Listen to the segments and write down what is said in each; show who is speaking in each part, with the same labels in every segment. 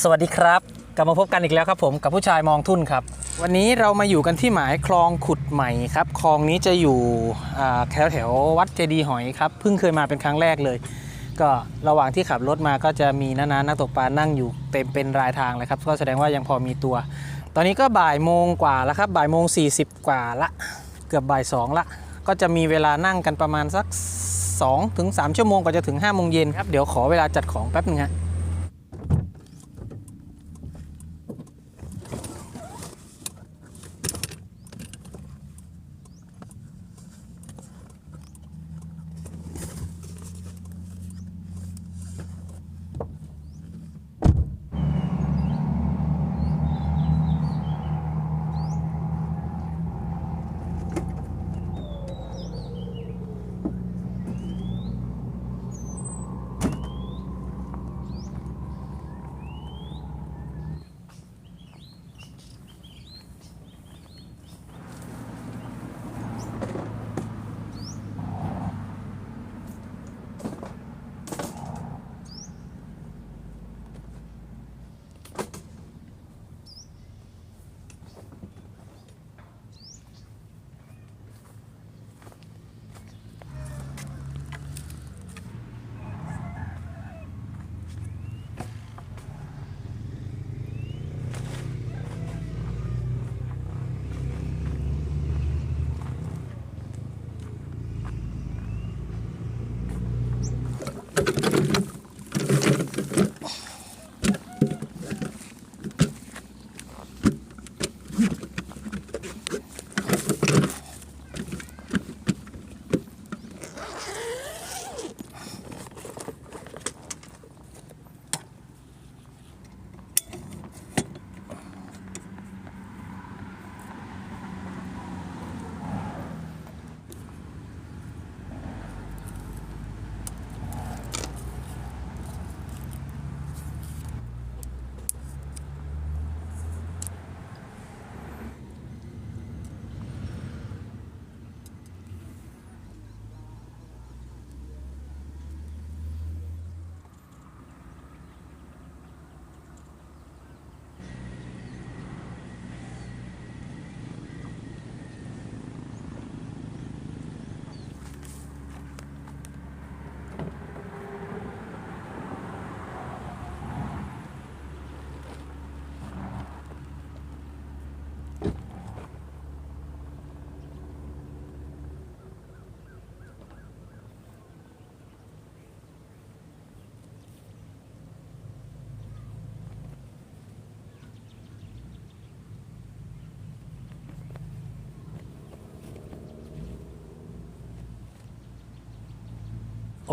Speaker 1: สวัสดีครับ กลับมาพบกันอีกแล้วครับผมกับผู้ชายมองทุ่นครับ วันนี้เรามาอยู่กันที่หมายคลองขุดใหม่ครับคลองนี้จะอยู่แถวแถววัดเจดีหอยครับเพิ่งเคยมาเป็นครั้งแรกเลย ก็ระหว่างที่ขับรถมาก็จะมีน้าๆนักตกปลานั่งอยู่เต็มเป็นรายทางเลยครับก็แสดงว่ายังพอมีตัว ตอนนี้ก็บ่ายโมงกว่าแล้วครับบ่ายโมง40 กว่าละ เกือบบ่ายสองละก็จะมีเวลานั่งกันประมาณสัก2ถึง3ชั่วโมงกว่าจะถึง5โมงเย็นครับเดี๋ยวขอเวลาจัดของแป๊บนึงฮะ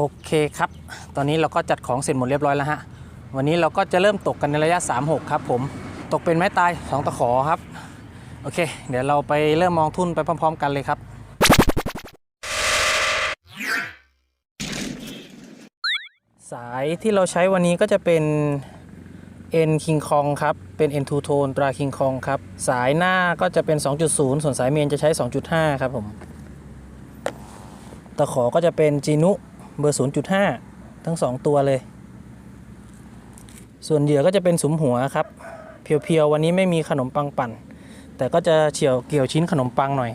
Speaker 1: โอเคครับ ตอนนี้เราก็จัดของเสร็จหมดเรียบร้อยแล้วฮะ วันนี้เราก็จะเริ่มตกกันในระยะ 36 ครับผม ตกเป็นไม้ตาย 2 ตะขอครับ โอเค เดี๋ยวเราไปเริ่มมองทุ่นไปพร้อม ๆ กันเลยครับสายที่เราใช้วันนี้ก็จะเป็น N King Kong ครับ เป็น N Two Tone ตรา King Kong ครับ สายหน้าก็จะเป็น 2.0 ส่วนสายเมนจะใช้ 2.5 ครับผม ตะขอก็จะเป็นจีนุ เบอร์ 0.5 ทั้ง 2 ตัวเลย ส่วนเหยื่อก็จะเป็นสุมหัวครับ เพียวๆ วันนี้ไม่มีขนมปังปั่น แต่ก็จะเฉียวเกี่ยวชิ้นขนมปังหน่อย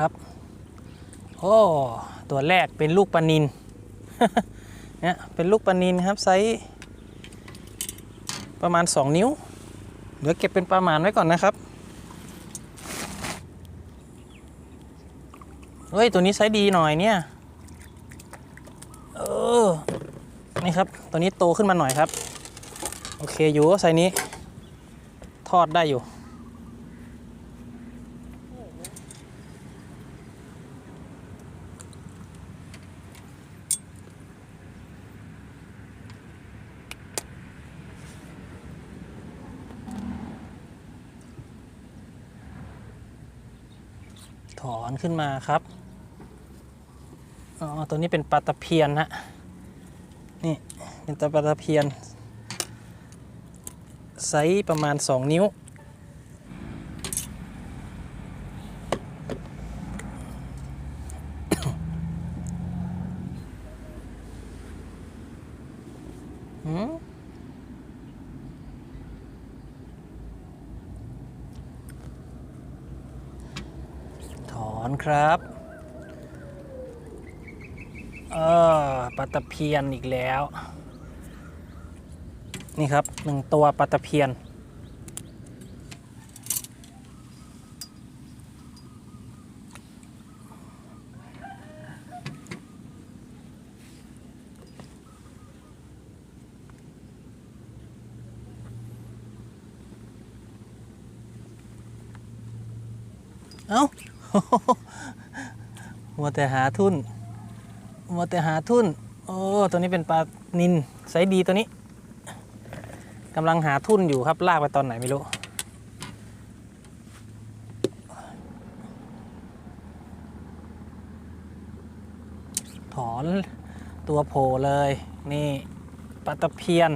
Speaker 1: ครับ โอ้ ตัวแรกเป็นลูกปลานินเนี่ยเป็นลูกปลานินครับไซส์ประมาณ 2 นิ้ว เดี๋ยวเก็บเป็นประมาณไว้ก่อนนะครับ เฮ้ย ตัวนี้ไซส์ดีหน่อยเนี่ย เออ นี่ครับ ตัวนี้โตขึ้นมาหน่อยครับ โอเคอยู่ไซส์นี้ ทอดได้อยู่ ถอน ขึ้นมาครับอ๋อตัวนี้เป็นปลาตะเพียนฮะนี่เป็นตัวปลาตะเพียนไซส์ประมาณ 2 นิ้ว หืมถอนครับ เออปลาตะ เพียนอีกแล้ว นี่ครับหนึ่งตัวปลาตะเพียน เอ้ามัวแต่หาทุนมัวแต่หาทุน โอ้ตัวนี้เป็นปลานินไซส์ดีตัวนี้กำลังหาทุ่นอยู่ครับลากไปตอนไหนไม่รู้ถอนตัวโผล่เลย นี่ปลาตะเพียน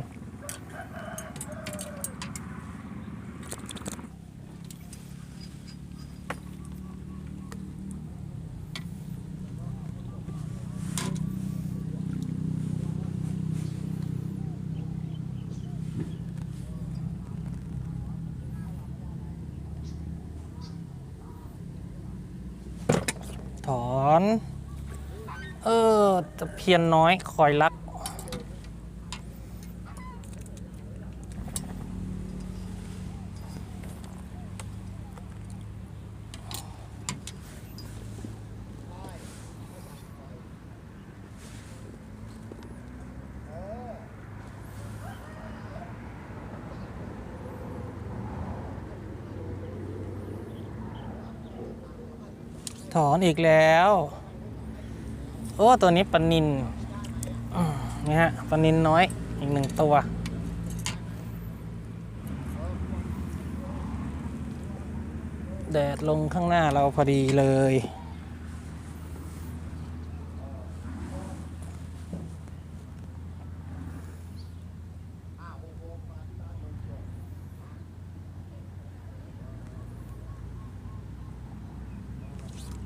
Speaker 1: ถอน เออตะเพียนน้อยคอยรัก ถอนอีกแล้ว โอ้ ตัวนี้ปนินนี่ฮะปนินน้อยอีกหนึ่งตัว แดดลงข้างหน้าเราพอดีเลย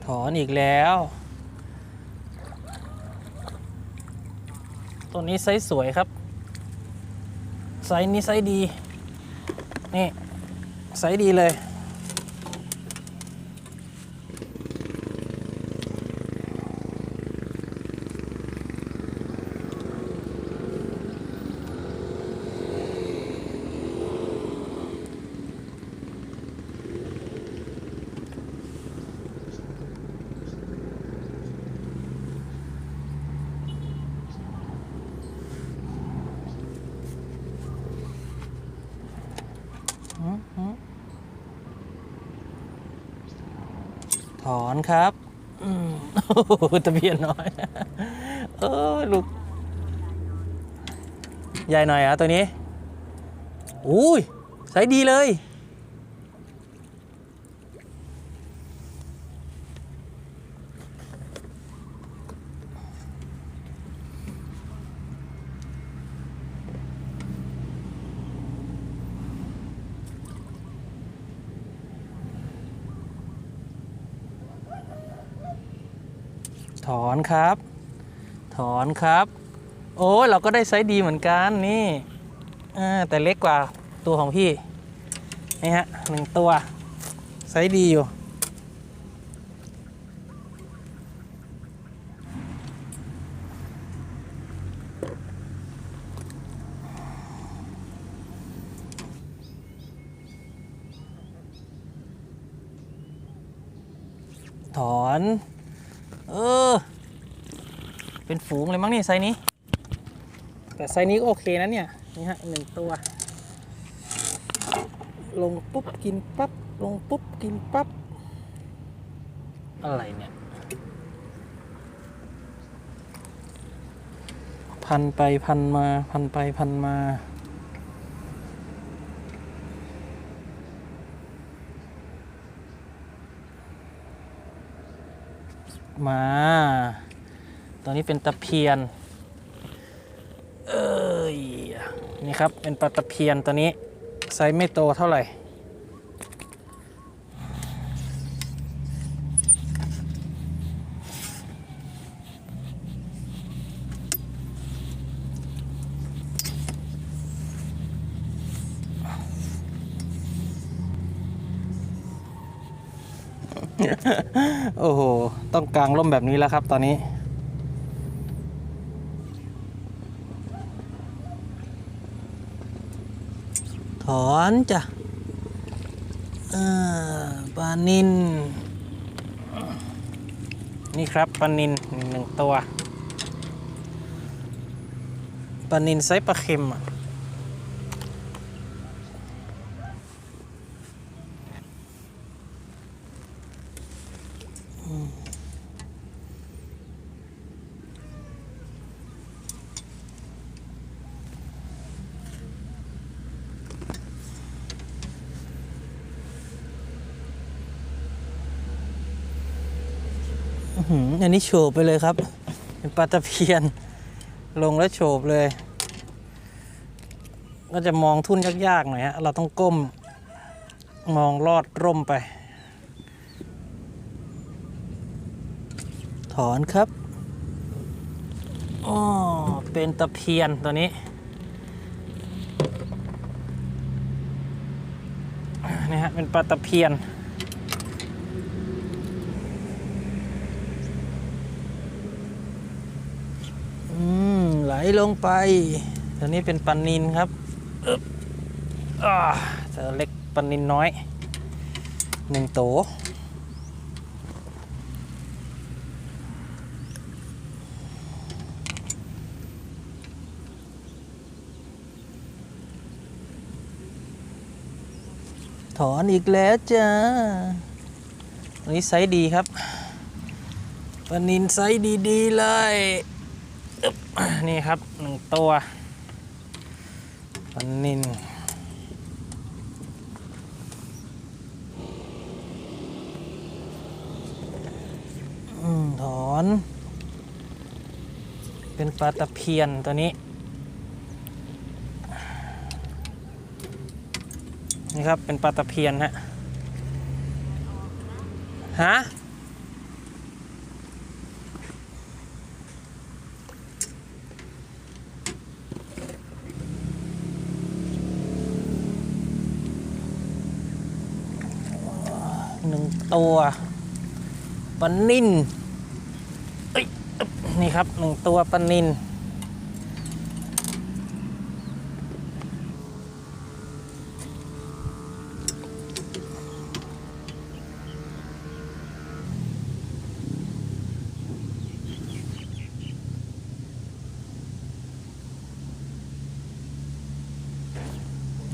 Speaker 1: ถอนอีกแล้ว ตัวนี้ไซส์สวยครับ ไซส์นี้ไซส์ดี นี่ ไซส์ดีเลย ถ อนครับอืมโอ้โหตะเพียนน้อย เออลูก ใหญ่หน่อยอะตัวนี้ อุ้ยใส่ดีเลย อนครับ ถอนครับ โอ้ยเราก็ได้ไซส์ดีเหมือนกันนี่แต่เล็กกว่าตัวของพี่นี่ฮะหนึ่งตัวไซส์ดีอยู่ถอน เป็นฝูงเลยมั้งนี่ไซนี้ แต่ไซนี้ก็โอเคนะเนี่ยนี่ฮะหนึ่งตัว ลงปุ๊บกินปั๊บลงปุ๊บกินปั๊บอะไรเนี่ยพันไปพันมาพันไปพันมามา ตัวนี้เป็นตะเพียน เอ้ย นี่ครับ เป็นปลาตะเพียนตัวนี้ไซส์ไม่โตเท่าไหร่ โอ้โห ต้องกางร่มแบบนี้แล้วครับตอนนี้ ถ อนจ้ะปลานินนี่ครับปลานินหนึ่งตัวปลานินไซส์ปลาเค็มอะ อันนี้โฉบไปเลยครับ เป็นปลาตะเพียน ลงแล้วโฉบเลย ก็จะมองทุ่นยากๆหน่อยฮะ เราต้องก้ม มองลอดร่มไป ถอนครับอ๋อเป็นตะเพียนตัวนี้นี่ฮะเป็นปลาตะเพียน อืมไห ลลงไป ตัวนี้เป็นปันนินครับอึ๊บอ่าเจอเล็กปันนินน้อยหนึ่งโตถอนอีกแล้วจ้าอันนี้ไซส์ดีครับปันนินไซส์ดี ๆ เลย นี่ครับหนึ่งตัวปันนินอถอน เป็นปลาตะเพียนตัวนี้ นี่ครับ เป็นปลาตะเพียนฮะ ฮะ หนึ่ง ตัวปลานินเอ้ยนี่ครับหนึ่งตัวปลานิน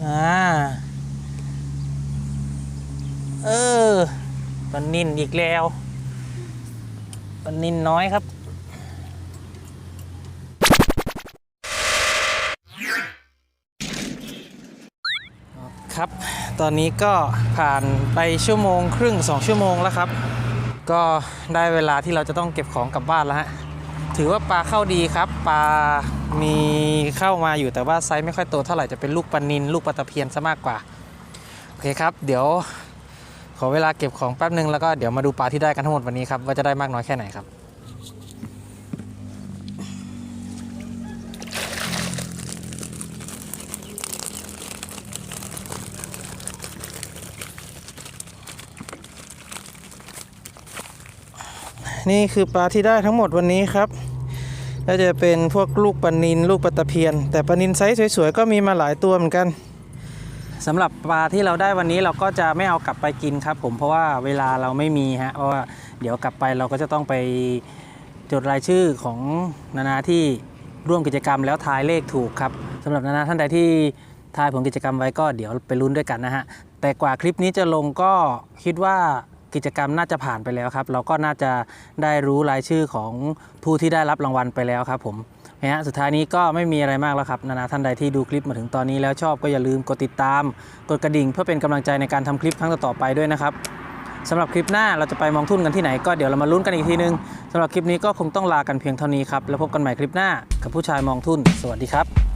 Speaker 1: อ่า เออ ปลานินอีกแล้วปลานินน้อยครับ ครับ ตอนนี้ก็ผ่านไปชั่วโมงครึ่ง 2 ชั่วโมงแล้วครับ ก็ได้เวลาที่เราจะต้องเก็บของกลับบ้านแล้วฮะ ถือว่าปลาเข้าดีครับ ปลามีเข้ามาอยู่แต่ว่าไซส์ไม่ค่อยโตเท่าไหร่จะเป็นลูกปลานินลูกปลาตะเพียนซะมากกว่า โอเคครับ เดี๋ยว ขอเวลาเก็บของแป๊บนึงแล้วก็เดี๋ยวมาดูปลาที่ได้กันทั้งหมดวันนี้ครับว่าจะได้มากน้อยแค่ไหนครับนี่คือปลาที่ได้ทั้งหมดวันนี้ครับก็จะเป็นพวกลูกปลานินลูกปลาตะเพียน แต่ปลานินไซส์สวยๆก็มีมาหลายตัวเหมือนกัน สำหรับปลาที่เราได้วันนี้เราก็จะไม่เอากลับไปกินครับ ผมเพราะว่าเวลาเราไม่มีฮะเพราะว่าเดี๋ยวกลับไปเราก็จะต้องไปจดรายชื่อของนานาที่ร่วมกิจกรรมแล้วทายเลขถูกครับสำหรับนานาท่านใดที่ทายผลกิจกรรมไว้ก็เดี๋ยวไปลุ้นด้วยกันนะฮะแต่กว่าคลิปนี้จะลงก็คิดว่ากิจกรรมน่าจะผ่านไปแล้วครับ เราก็น่าจะได้รู้รายชื่อของผู้ที่ได้รับรางวัลไปแล้วครับผม นะฮะสุดท้ายนี้ก็ไม่มีอะไรมากแล้วครับ นานาท่านใดที่ดูคลิปมาถึงตอนนี้แล้วชอบก็อย่าลืมกดติดตาม กดกระดิ่งเพื่อเป็นกำลังใจในการทำคลิปครั้งต่อๆไปด้วยนะครับสำหรับคลิปหน้าเราจะไปมองทุ่นกันที่ไหนก็เดี๋ยวเรามาลุ้นกันอีกทีนึงสำหรับคลิปนี้ก็คงต้องลากันเพียงเท่านี้ครับแล้วพบกันใหม่คลิปหน้ากับผู้ชายมองทุ่น สวัสดีครับ